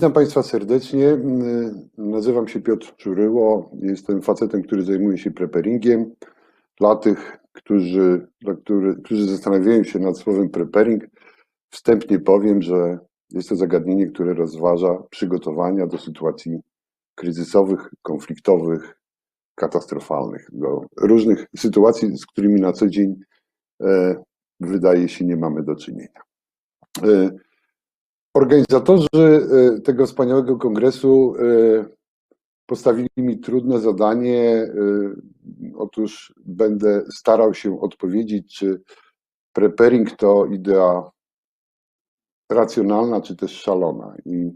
Witam Państwa serdecznie. Nazywam się Piotr Czuryło. Jestem facetem, który zajmuje się preparingiem. Dla tych, którzy, dla który, którzy zastanawiają się nad słowem preparing, wstępnie powiem, że jest to zagadnienie, które rozważa przygotowania do sytuacji kryzysowych, konfliktowych, katastrofalnych, do różnych sytuacji, z którymi na co dzień e, wydaje się nie mamy do czynienia. Organizatorzy e, tego wspaniałego kongresu e, postawili mi trudne zadanie. E, otóż będę starał się odpowiedzieć, czy preparing to idea racjonalna, czy też szalona. I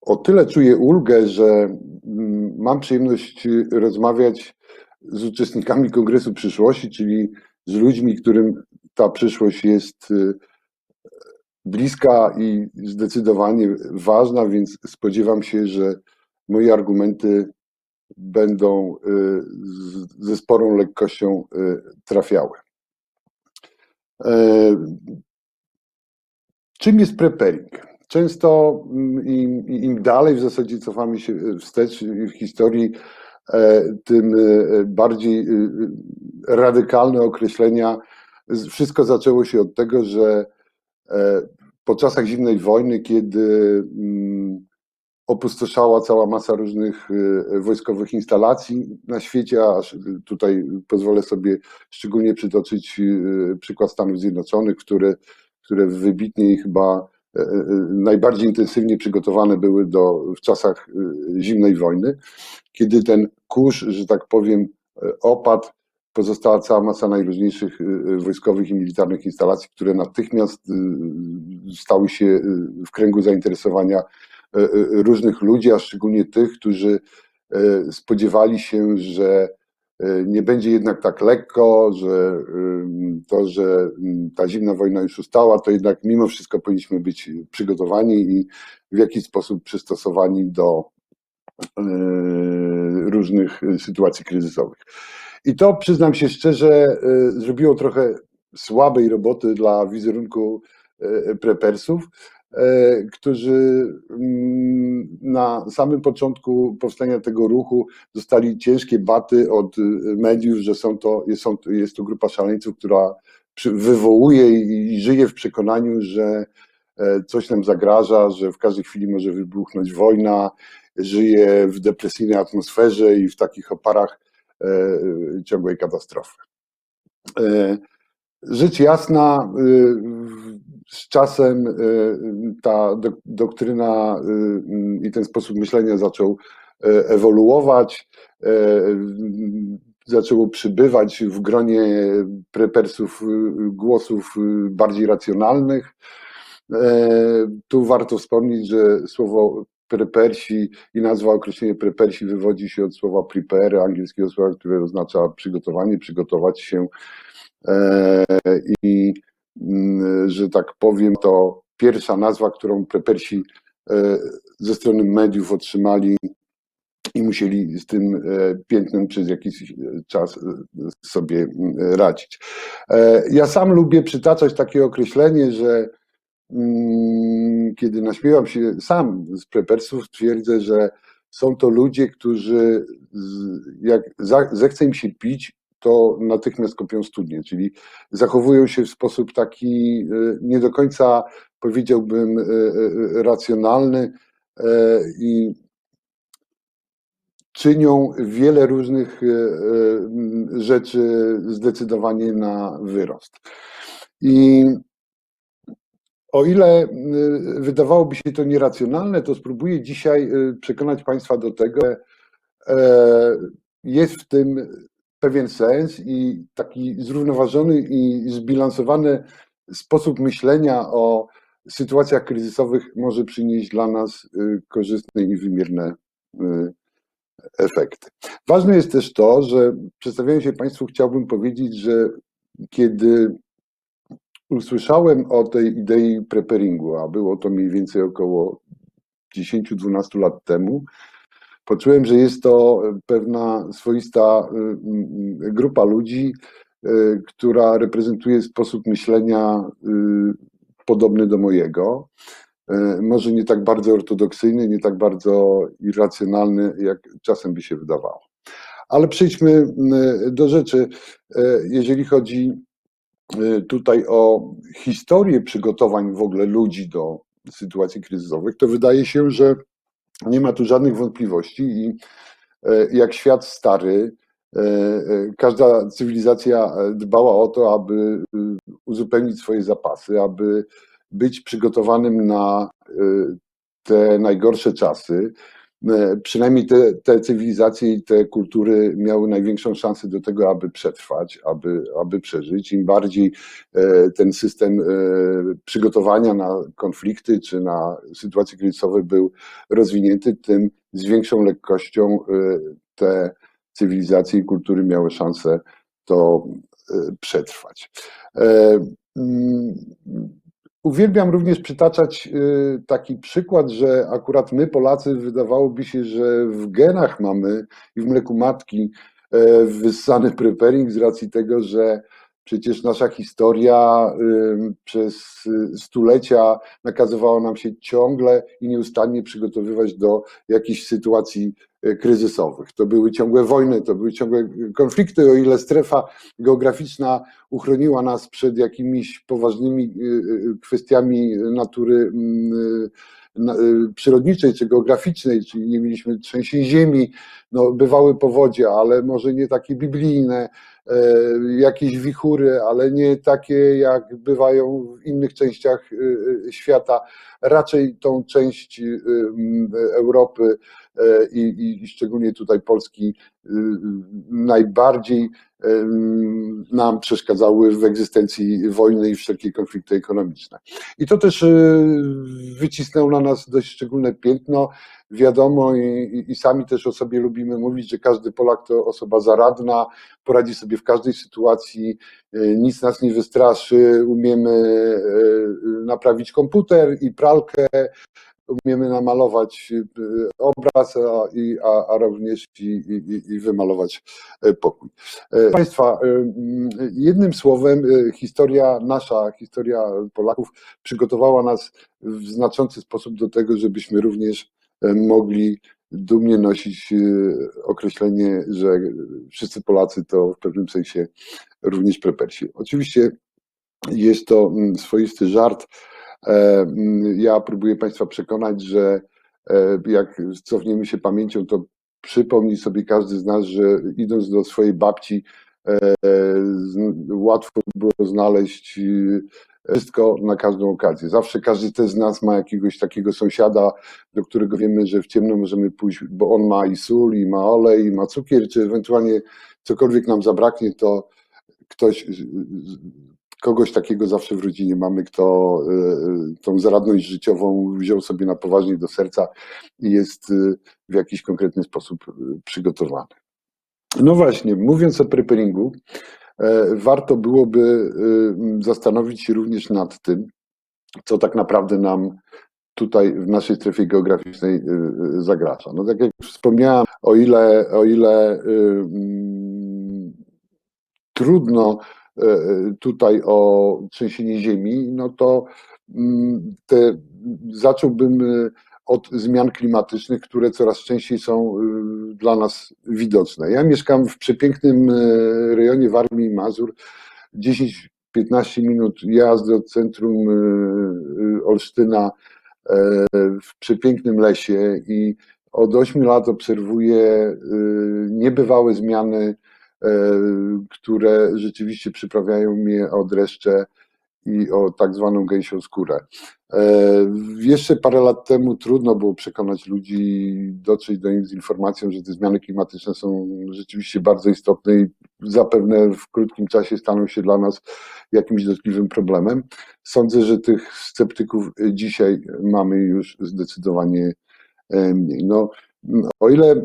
o tyle czuję ulgę, że mm, mam przyjemność rozmawiać z uczestnikami Kongresu Przyszłości, czyli z ludźmi, którym ta przyszłość jest bliska i zdecydowanie ważna, więc spodziewam się, że moje argumenty będą y, ze sporą lekkością y, trafiały. E, czym jest preparing? Często mm, im, im, dalej w zasadzie cofamy się wstecz w historii, e, tym bardziej y, radykalne określenia. Wszystko zaczęło się od tego, że po czasach zimnej wojny, kiedy mm, opustoszała cała masa różnych e, wojskowych instalacji na świecie, a tutaj pozwolę sobie szczególnie przytoczyć e, przykład Stanów Zjednoczonych, które, które wybitnie i chyba najbardziej intensywnie przygotowane były do, w czasach zimnej wojny, kiedy ten kurz, że tak powiem, opadł, pozostała cała masa najróżniejszych y, y, wojskowych i militarnych instalacji, które natychmiast y, stały się w kręgu zainteresowania różnych ludzi, a szczególnie tych, którzy spodziewali się, że nie będzie jednak tak lekko, że to, że ta zimna wojna już ustała, to jednak mimo wszystko powinniśmy być przygotowani i w jakiś sposób przystosowani do różnych sytuacji kryzysowych. I to przyznam się szczerze, y, zrobiło trochę słabej roboty dla wizerunku y, prepersów, y, którzy mm, na samym początku powstania tego ruchu dostali ciężkie baty od mediów, że są to, jest, to grupa szaleńców, która wywołuje i żyje w przekonaniu, że e, coś nam zagraża, że w każdej chwili może wybuchnąć wojna, żyje w depresyjnej atmosferze i w takich oparach ciągłej katastrofy. E, rzecz jasna, e, z czasem ta doktryna i ten sposób myślenia zaczął ewoluować, zaczęło przybywać w gronie prepersów głosów bardziej racjonalnych. Tu warto wspomnieć, że słowo prepersi i nazwa określenie prepersi wywodzi się od słowa prepare, angielskiego słowa, które oznacza przygotowanie, przygotować się e, i mm, że tak powiem, to pierwsza nazwa, którą prepersi e, ze strony mediów otrzymali i musieli z tym e, piętnem przez jakiś czas sobie mm, radzić. Ja sam lubię przytaczać takie określenie, że kiedy naśmiewam się sam z prepersów, twierdzę, że są to ludzie, którzy jak zechce im się pić, to natychmiast kopią studnie, czyli zachowują się w sposób taki e, nie do końca powiedziałbym e, e, racjonalny i czynią wiele różnych rzeczy zdecydowanie na wyrost. I o ile y, wydawałoby się to nieracjonalne, to spróbuję dzisiaj y, przekonać Państwa do tego, że jest w tym pewien sens i taki zrównoważony i zbilansowany sposób myślenia o sytuacjach kryzysowych może przynieść dla nas y, korzystne i wymierne efekty. Ważne jest też to, że przedstawiając się Państwu, chciałbym powiedzieć, że kiedy usłyszałem o tej idei preparingu, a było to mniej więcej około 10-12 lat temu, poczułem, że jest to pewna swoista y, y, grupa ludzi, y, która reprezentuje sposób myślenia podobny do mojego. może nie tak bardzo ortodoksyjny, nie tak bardzo irracjonalny, jak czasem by się wydawało. Ale przejdźmy do rzeczy. Jeżeli chodzi tutaj o historię przygotowań w ogóle ludzi do sytuacji kryzysowych, to wydaje się, że nie ma tu żadnych wątpliwości i jak świat stary, E, e, każda cywilizacja e, dbała o to, aby uzupełnić swoje zapasy, aby być przygotowanym na te najgorsze czasy. Przynajmniej te, te cywilizacje i te kultury miały największą szansę do tego, aby przetrwać, aby, aby przeżyć. Im bardziej ten system przygotowania na konflikty czy na sytuacje kryzysowe był rozwinięty, tym z większą lekkością te cywilizacje i kultury miały szansę to e, przetrwać. E, uwielbiam również przytaczać e, taki przykład, że akurat my, Polacy, wydawałoby się, że w genach mamy i w mleku matki wyssany preparing z racji tego, że Przecież nasza historia przez stulecia nakazywała nam się ciągle i nieustannie przygotowywać do jakichś sytuacji e, kryzysowych. To były ciągłe wojny, to były ciągłe konflikty, o ile strefa geograficzna uchroniła nas przed jakimiś poważnymi kwestiami natury przyrodniczej czy geograficznej, czyli nie mieliśmy trzęsień ziemi, no, bywały powodzie, ale może nie takie biblijne, jakieś wichury, ale nie takie jak bywają w innych częściach e, e, świata. Raczej tą część Europy i, i szczególnie tutaj Polski najbardziej nam przeszkadzały w egzystencji wojny i wszelkie konflikty ekonomiczne. I to też wycisnęło na nas dość szczególne piętno. Wiadomo, i, i, sami też o sobie lubimy mówić, że każdy Polak to osoba zaradna, poradzi sobie w każdej sytuacji, nic nas nie wystraszy, umiemy naprawić komputer i pralkę, umiemy namalować y, obraz, a, a, a również i, i, i, wymalować e, pokój. E, Państwa, e, jednym słowem, historia nasza, historia Polaków przygotowała nas w znaczący sposób do tego, żebyśmy również mogli dumnie nosić określenie, że wszyscy Polacy to w pewnym sensie również prepersi. Oczywiście jest to swoisty żart, E, mm, ja próbuję Państwa przekonać, że e, jak cofniemy się pamięcią, to przypomni sobie każdy z nas, że idąc do swojej babci, e, łatwo było znaleźć wszystko na każdą okazję. Zawsze każdy z nas ma jakiegoś takiego sąsiada, do którego wiemy, że w ciemno możemy pójść, bo on ma i sól, i ma olej, i ma cukier, czy ewentualnie cokolwiek nam zabraknie, to ktoś kogoś takiego zawsze w rodzinie mamy, kto e, tą zaradność życiową wziął sobie na poważnie do serca i jest e, w jakiś konkretny sposób e, przygotowany. No właśnie, mówiąc o preparingu, warto byłoby zastanowić się również nad tym, co tak naprawdę nam tutaj w naszej strefie geograficznej zagraża. No tak jak wspomniałem, o ile, o ile trudno E, e, tutaj o trzęsienie ziemi, no to mm, te, zacząłbym e, od zmian klimatycznych, które coraz częściej są dla nas widoczne. Ja mieszkam w przepięknym rejonie Warmii i Mazur, 10-15 minut jazdy od centrum Olsztyna w przepięknym lesie i od 8 lat obserwuję niebywałe zmiany E, które rzeczywiście przyprawiają mnie o dreszcze i o tak zwaną gęsią skórę. E, jeszcze parę lat temu trudno było przekonać ludzi, dotrzeć do nich z informacją, że te zmiany klimatyczne są rzeczywiście bardzo istotne i zapewne w krótkim czasie staną się dla nas jakimś dotkliwym problemem. Sądzę, że tych sceptyków dzisiaj mamy już zdecydowanie e, mniej. No, o ile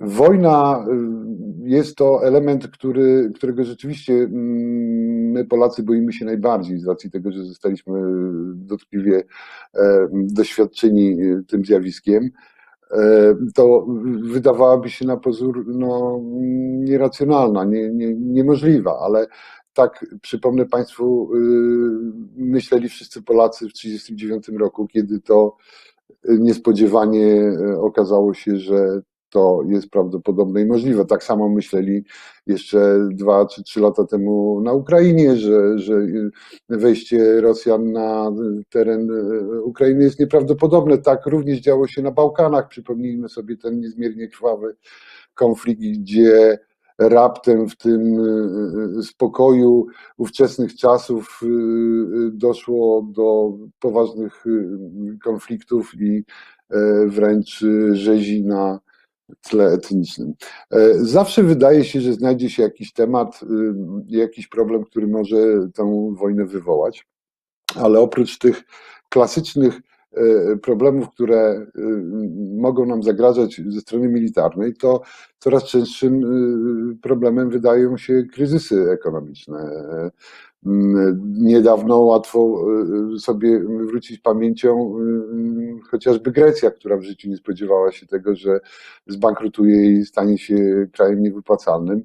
Wojna jest to element, który, którego rzeczywiście mm, my Polacy boimy się najbardziej z racji tego, że zostaliśmy dotkliwie e, doświadczeni y, tym zjawiskiem. E, to wydawałaby się na pozór no, nieracjonalna, nie, nie, niemożliwa, ale tak przypomnę Państwu, myśleli wszyscy Polacy w 1939 roku, kiedy to niespodziewanie okazało się, że to jest prawdopodobne i możliwe. Tak samo myśleli jeszcze dwa czy trzy lata temu na Ukrainie, że, że wejście Rosjan na teren Ukrainy jest nieprawdopodobne. Tak również działo się na Bałkanach. Przypomnijmy sobie ten niezmiernie krwawy konflikt, gdzie raptem w tym spokoju ówczesnych czasów doszło do poważnych konfliktów i wręcz rzezi na tle etnicznym. Zawsze wydaje się, że znajdzie się jakiś temat, jakiś problem, który może tę wojnę wywołać, ale oprócz tych klasycznych problemów, które mogą nam zagrażać ze strony militarnej, to coraz częstszym problemem wydają się kryzysy ekonomiczne. Niedawno łatwo sobie wrócić pamięcią chociażby Grecja, która w życiu nie spodziewała się tego, że zbankrutuje i stanie się krajem niewypłacalnym.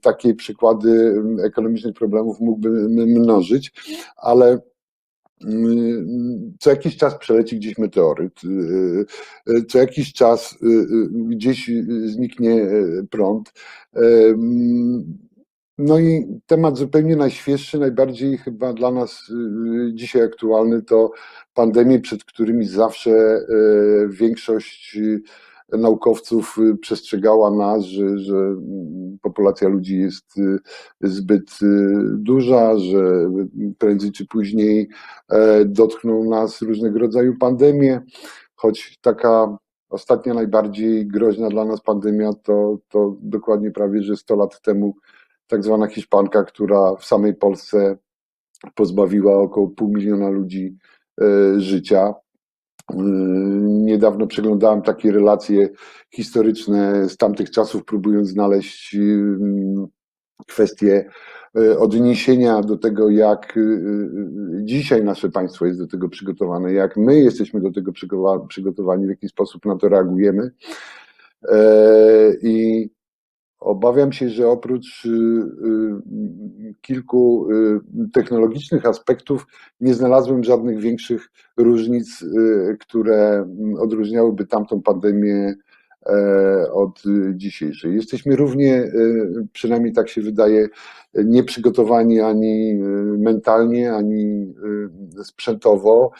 Takie przykłady ekonomicznych problemów mógłbym mnożyć, ale co jakiś czas przeleci gdzieś meteoryt, co jakiś czas gdzieś zniknie prąd. No i temat zupełnie najświeższy, najbardziej chyba dla nas dzisiaj aktualny to pandemie, przed którymi zawsze większość naukowców przestrzegała nas, że, że populacja ludzi jest zbyt duża, że prędzej czy później dotkną nas różnego rodzaju pandemie, choć taka ostatnia, najbardziej groźna dla nas pandemia to, to dokładnie prawie, że 100 lat temu tak zwana Hiszpanka, która w samej Polsce pozbawiła około pół miliona ludzi życia. Niedawno przeglądałem takie relacje historyczne z tamtych czasów, próbując znaleźć kwestie odniesienia do tego, jak dzisiaj nasze państwo jest do tego przygotowane, jak my jesteśmy do tego przygotowani, w jaki sposób na to reagujemy. I Obawiam się, że oprócz kilku technologicznych aspektów nie znalazłem żadnych większych różnic, które odróżniałyby tamtą pandemię od dzisiejszej. Jesteśmy równie, przynajmniej tak się wydaje, nieprzygotowani ani mentalnie, ani sprzętowo.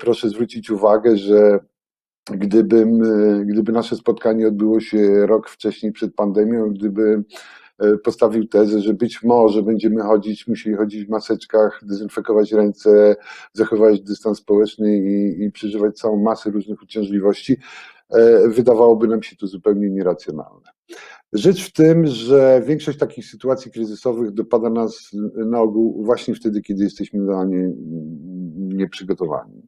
Proszę zwrócić uwagę, że Gdybym, gdyby nasze spotkanie odbyło się rok wcześniej przed pandemią, gdyby postawił tezę, że być może będziemy chodzić, musieli chodzić w maseczkach, dezynfekować ręce, zachować dystans społeczny i, i przeżywać całą masę różnych uciążliwości, wydawałoby nam się to zupełnie nieracjonalne. Rzecz w tym, że większość takich sytuacji kryzysowych dopada nas na ogół właśnie wtedy, kiedy jesteśmy na nie nieprzygotowani.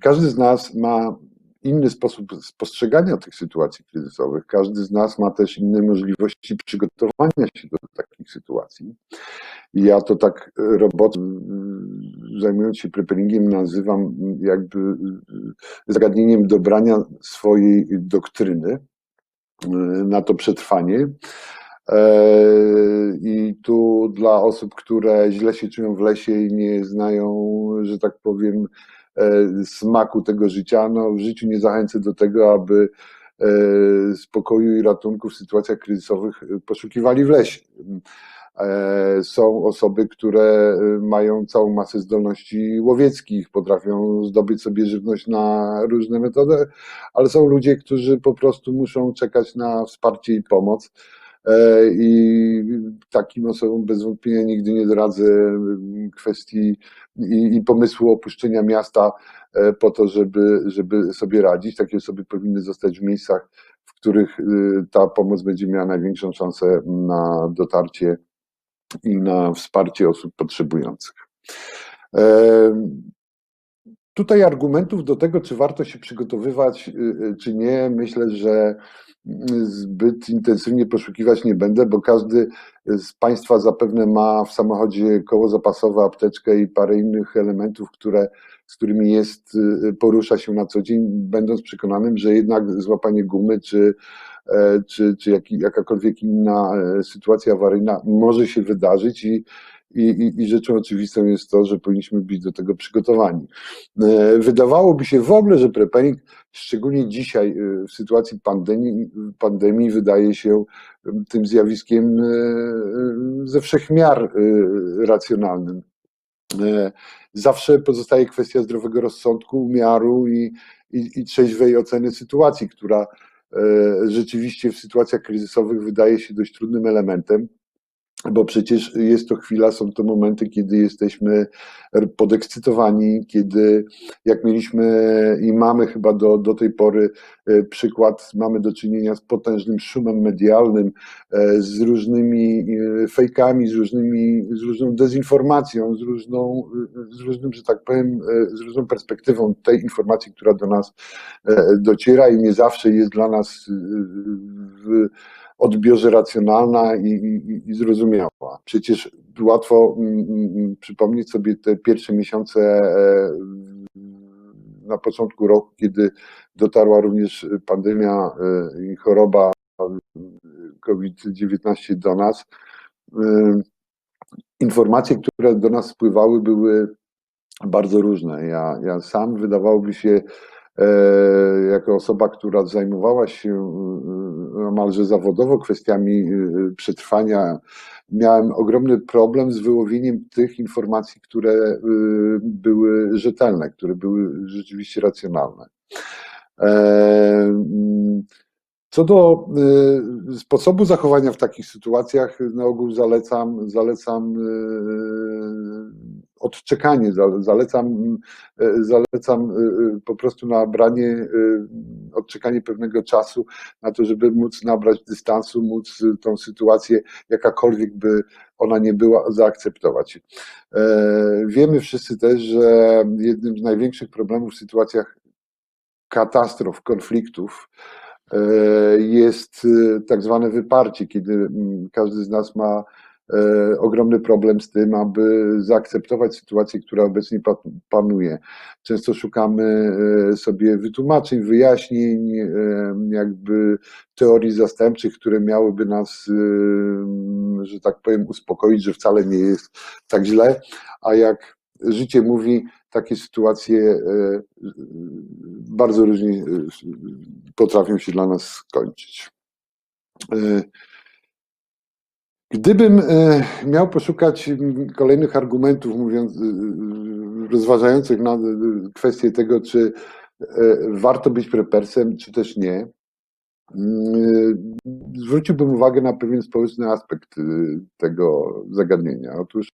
Każdy z nas ma inny sposób postrzegania tych sytuacji kryzysowych. Każdy z nas ma też inne możliwości przygotowania się do takich sytuacji. Ja to tak robot, zajmując się preparingiem, nazywam jakby zagadnieniem dobrania swojej doktryny na to przetrwanie. I tu dla osób, które źle się czują w lesie i nie znają, że tak powiem, smaku tego życia, no w życiu nie zachęcę do tego, aby spokoju i ratunku w sytuacjach kryzysowych poszukiwali w lesie. Są osoby, które mają całą masę zdolności łowieckich, potrafią zdobyć sobie żywność na różne metody, ale są ludzie, którzy po prostu muszą czekać na wsparcie i pomoc. I takim osobom bez wątpienia nigdy nie doradzę kwestii i, i pomysłu opuszczenia miasta po to, żeby, żeby sobie radzić. Takie osoby powinny zostać w miejscach, w których ta pomoc będzie miała największą szansę na dotarcie i na wsparcie osób potrzebujących. Tutaj argumentów do tego, czy warto się przygotowywać, czy nie, myślę, że zbyt intensywnie poszukiwać nie będę, bo każdy z Państwa zapewne ma w samochodzie koło zapasowe, apteczkę i parę innych elementów, które, z którymi jest, porusza się na co dzień, będąc przekonanym, że jednak złapanie gumy czy e, czy, czy jak, jakakolwiek inna e, sytuacja awaryjna może się wydarzyć i, i, i, i rzeczą oczywistą jest to, że powinniśmy być do tego przygotowani. E, wydawałoby się w ogóle, że preparing, szczególnie dzisiaj w sytuacji pandemii, pandemii wydaje się tym zjawiskiem ze wszechmiar racjonalnym. Zawsze pozostaje kwestia zdrowego rozsądku, umiaru i, i, i trzeźwej oceny sytuacji, która e, rzeczywiście w sytuacjach kryzysowych wydaje się dość trudnym elementem bo przecież jest to chwila, są to momenty, kiedy jesteśmy podekscytowani, kiedy jak mieliśmy i mamy chyba do, do tej pory e, przykład, mamy do czynienia z potężnym szumem medialnym, e, z różnymi e, fejkami, z, różnymi, z różną dezinformacją, z, różną, z różnym, że tak powiem, z różną perspektywą tej informacji, która do nas dociera i nie zawsze jest dla nas w odbiorze racjonalna i, i, i zrozumiała. Przecież łatwo mm, mm, mm, przypomnieć sobie te pierwsze miesiące e, na początku roku, kiedy dotarła również pandemia e, i choroba COVID-19 do nas. E, informacje, które do nas spływały, były bardzo różne. Ja, ja sam wydawałoby się, E, jako osoba, która zajmowała się e, niemalże zawodowo kwestiami e, przetrwania, miałem ogromny problem z wyłowieniem tych informacji, które były rzetelne, które były rzeczywiście racjonalne. Co do y, sposobu zachowania w takich sytuacjach, na ogół zalecam, zalecam y, odczekanie, zalecam, y, zalecam po prostu nabranie, odczekanie pewnego czasu na to, żeby móc nabrać dystansu, móc tą sytuację, jakakolwiek by ona nie była, zaakceptować. Wiemy wszyscy też, że jednym z największych problemów w sytuacjach katastrof, konfliktów, jest e, tak zwane wyparcie, kiedy mm, każdy z nas ma e, ogromny problem z tym, aby zaakceptować sytuację, która obecnie panuje. Często szukamy sobie wytłumaczeń, wyjaśnień, jakby teorii zastępczych, które miałyby nas, że tak powiem, uspokoić, że wcale nie jest tak źle, a jak życie mówi, takie sytuacje e, bardzo różnie e, potrafią się dla nas skończyć. E, gdybym miał poszukać kolejnych argumentów, mówiąc, rozważających na kwestię tego, czy warto być prepersem, czy też nie, zwróciłbym uwagę na pewien społeczny aspekt tego zagadnienia. Otóż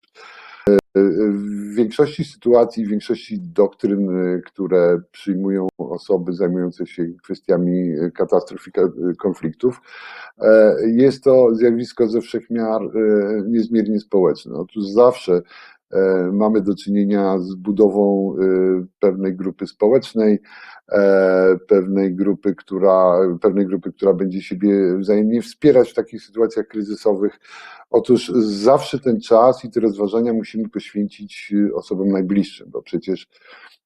w większości sytuacji, w większości doktryn, które przyjmują osoby zajmujące się kwestiami katastrof i konfliktów, jest to zjawisko ze wszechmiar niezmiernie społeczne. Otóż zawsze E, mamy do czynienia z budową e, pewnej grupy społecznej, e, pewnej grupy, która, pewnej grupy, która będzie siebie wzajemnie wspierać w takich sytuacjach kryzysowych. Otóż zawsze ten czas i te rozważania musimy poświęcić osobom najbliższym, bo przecież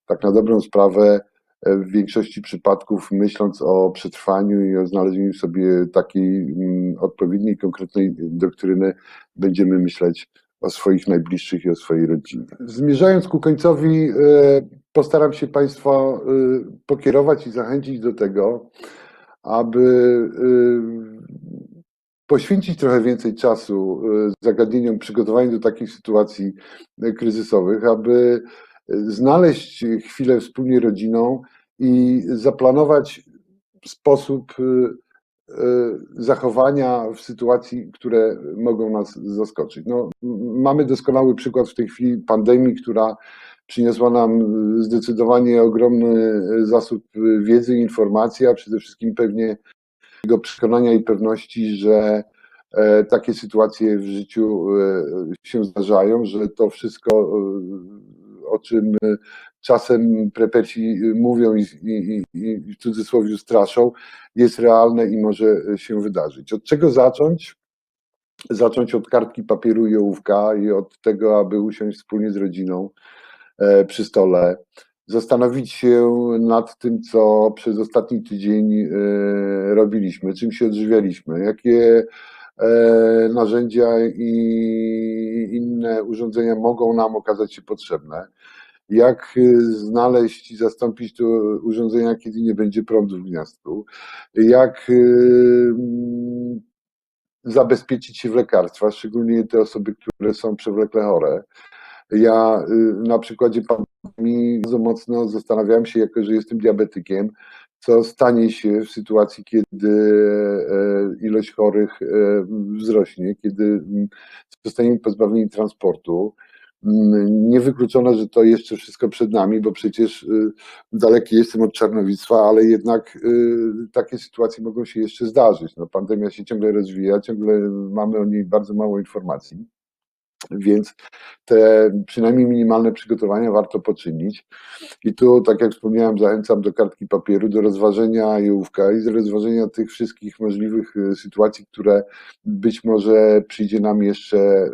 tak na dobrą sprawę w większości przypadków, myśląc o przetrwaniu i o znalezieniu sobie takiej mm, odpowiedniej, konkretnej doktryny, będziemy myśleć o swoich najbliższych i o swojej rodzinie. Zmierzając ku końcowi, e, postaram się Państwa e, pokierować i zachęcić do tego, aby e, poświęcić trochę więcej czasu zagadnieniom przygotowaniu do takich sytuacji kryzysowych, aby znaleźć chwilę wspólnie rodziną i zaplanować sposób zachowania w sytuacji, które mogą nas zaskoczyć. No, mamy doskonały przykład w tej chwili pandemii, która przyniosła nam zdecydowanie ogromny zasób wiedzy informacji, a przede wszystkim pewnie tego przekonania i pewności, że e, takie sytuacje w życiu e, się zdarzają, że to wszystko, o czym czasem preperci mówią i, i, i w cudzysłowie straszą, jest realne i może się wydarzyć. Od czego zacząć? Zacząć od kartki papieru i ołówka i od tego, aby usiąść wspólnie z rodziną e, przy stole, zastanowić się nad tym, co przez ostatni tydzień e, robiliśmy, czym się odżywialiśmy, jakie e, narzędzia i inne urządzenia mogą nam okazać się potrzebne, jak y, znaleźć i zastąpić te urządzenia, kiedy nie będzie prądu w gniazdku, jak y, zabezpieczyć się w lekarstwach, szczególnie te osoby, które są przewlekle chore. Ja y, na przykładzie pandemii bardzo mocno zastanawiałem się, jako że jestem diabetykiem, co stanie się w sytuacji, kiedy e, ilość chorych e, wzrośnie, kiedy mm, zostaniemy pozbawieni transportu. Mm, niewykluczone, że to jeszcze wszystko przed nami, bo przecież y, daleki jestem od czarnowictwa, ale jednak y, takie sytuacje mogą się jeszcze zdarzyć. No, pandemia się ciągle rozwija, ciągle mamy o niej bardzo mało informacji. Więc te przynajmniej minimalne przygotowania warto poczynić. I tu, tak jak wspomniałem, zachęcam do kartki papieru, do rozważenia jałówka i do rozważenia tych wszystkich możliwych y, sytuacji, które być może przyjdzie nam jeszcze y,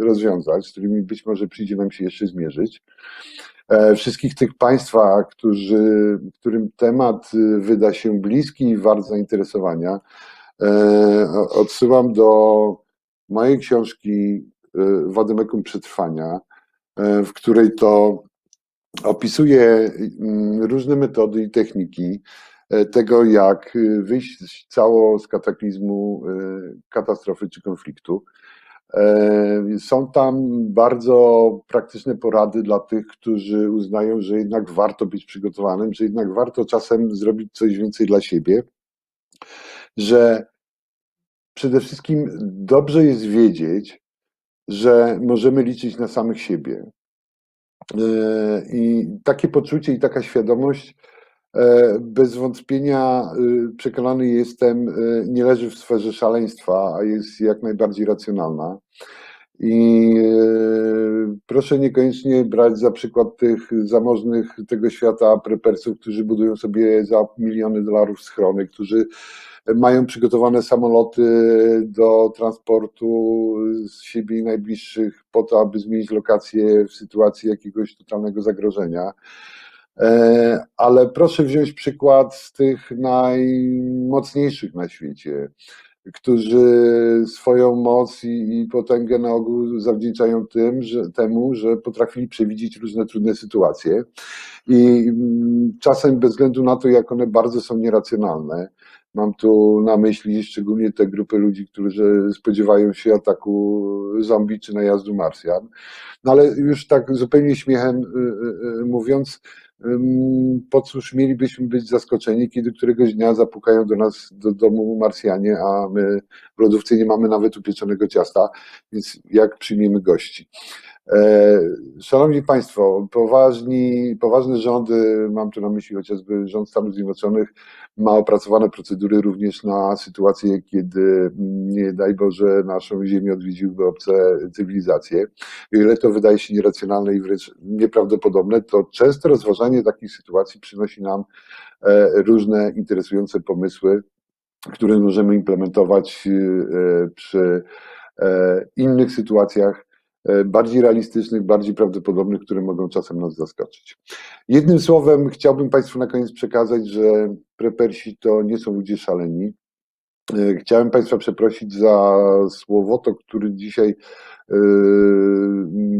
rozwiązać, z którymi być może przyjdzie nam się jeszcze zmierzyć. E, wszystkich tych Państwa, którzy, którym temat y, wyda się bliski i wart zainteresowania, e, odsyłam do mojej książki wademekum przetrwania, e, w której to opisuje mm, różne metody i techniki e, tego, jak wyjść cało z kataklizmu, e, katastrofy czy konfliktu. Są tam bardzo praktyczne porady dla tych, którzy uznają, że jednak warto być przygotowanym, że jednak warto czasem zrobić coś więcej dla siebie, że przede wszystkim dobrze jest wiedzieć, że możemy liczyć na samych siebie. E, I takie poczucie i taka świadomość, e, bez wątpienia e, przekonany jestem, nie leży w sferze szaleństwa, a jest jak najbardziej racjonalna. I proszę niekoniecznie brać za przykład tych zamożnych tego świata prepersów, którzy budują sobie za miliony dolarów schrony, którzy mają przygotowane samoloty do transportu z siebie i najbliższych po to, aby zmienić lokację w sytuacji jakiegoś totalnego zagrożenia. E, ale proszę wziąć przykład z tych najmocniejszych na świecie, którzy swoją moc i, i potęgę na ogół zawdzięczają tym, że, temu, że potrafili przewidzieć różne trudne sytuacje i mm, czasem bez względu na to, jak one bardzo są nieracjonalne, Mam tu na myśli szczególnie te grupy ludzi, którzy spodziewają się ataku zombie czy najazdu Marsjan. No ale już tak zupełnie śmiechem y, y, y, mówiąc, po cóż mielibyśmy być zaskoczeni, kiedy któregoś dnia zapukają do nas do domu Marsjanie, a my w lodówce nie mamy nawet upieczonego ciasta, więc jak przyjmiemy gości? E, szanowni Państwo, poważni, poważne rządy, mam tu na myśli chociażby rząd Stanów Zjednoczonych, ma opracowane procedury również na sytuacje, kiedy nie daj Boże naszą ziemię odwiedziłyby obce cywilizacje. Ile to wydaje się nieracjonalne i wręcz nieprawdopodobne, to często rozważanie takich sytuacji przynosi nam e, różne interesujące pomysły, które możemy implementować e, przy innych sytuacjach, bardziej realistycznych, bardziej prawdopodobnych, które mogą czasem nas zaskoczyć. Jednym słowem, chciałbym Państwu na koniec przekazać, że prepersi to nie są ludzie szaleni. E, chciałem Państwa przeprosić za słowotok, który dzisiaj e,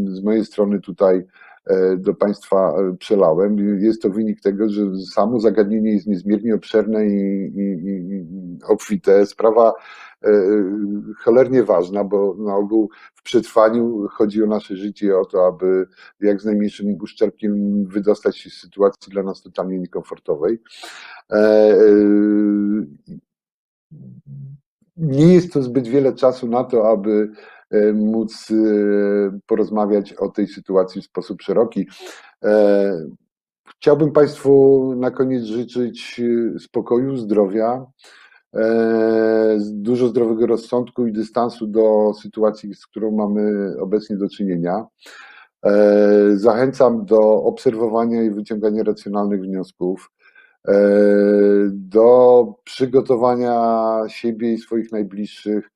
z mojej strony tutaj do Państwa przelałem. Jest to wynik tego, że samo zagadnienie jest niezmiernie obszerne i, i, i obfite. Sprawa cholernie ważna, bo na ogół w przetrwaniu chodzi o nasze życie, o to, aby jak z najmniejszym uszczerbkiem wydostać się z sytuacji dla nas totalnie niekomfortowej. E, e, nie jest to zbyt wiele czasu na to, aby e, móc porozmawiać o tej sytuacji w sposób szeroki. Chciałbym Państwu na koniec życzyć spokoju, zdrowia, E, dużo zdrowego rozsądku i dystansu do sytuacji, z którą mamy obecnie do czynienia. E, zachęcam do obserwowania i wyciągania racjonalnych wniosków, e, do przygotowania siebie i swoich najbliższych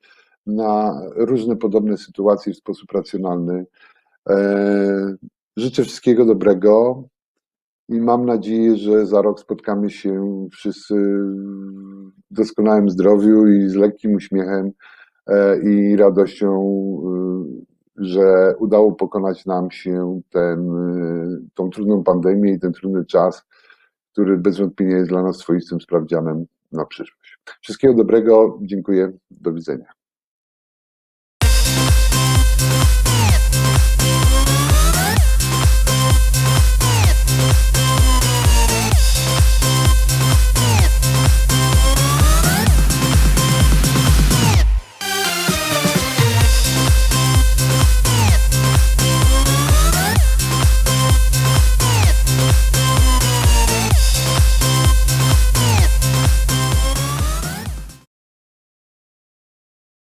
na różne podobne sytuacje w sposób racjonalny. Życzę wszystkiego dobrego i mam nadzieję, że za rok spotkamy się wszyscy doskonałym zdrowiu i z lekkim uśmiechem e, i radością, y, że udało pokonać nam się ten, tą trudną pandemię i ten trudny czas, który bez wątpienia jest dla nas swoistym sprawdzianem na przyszłość. Wszystkiego dobrego, dziękuję, do widzenia.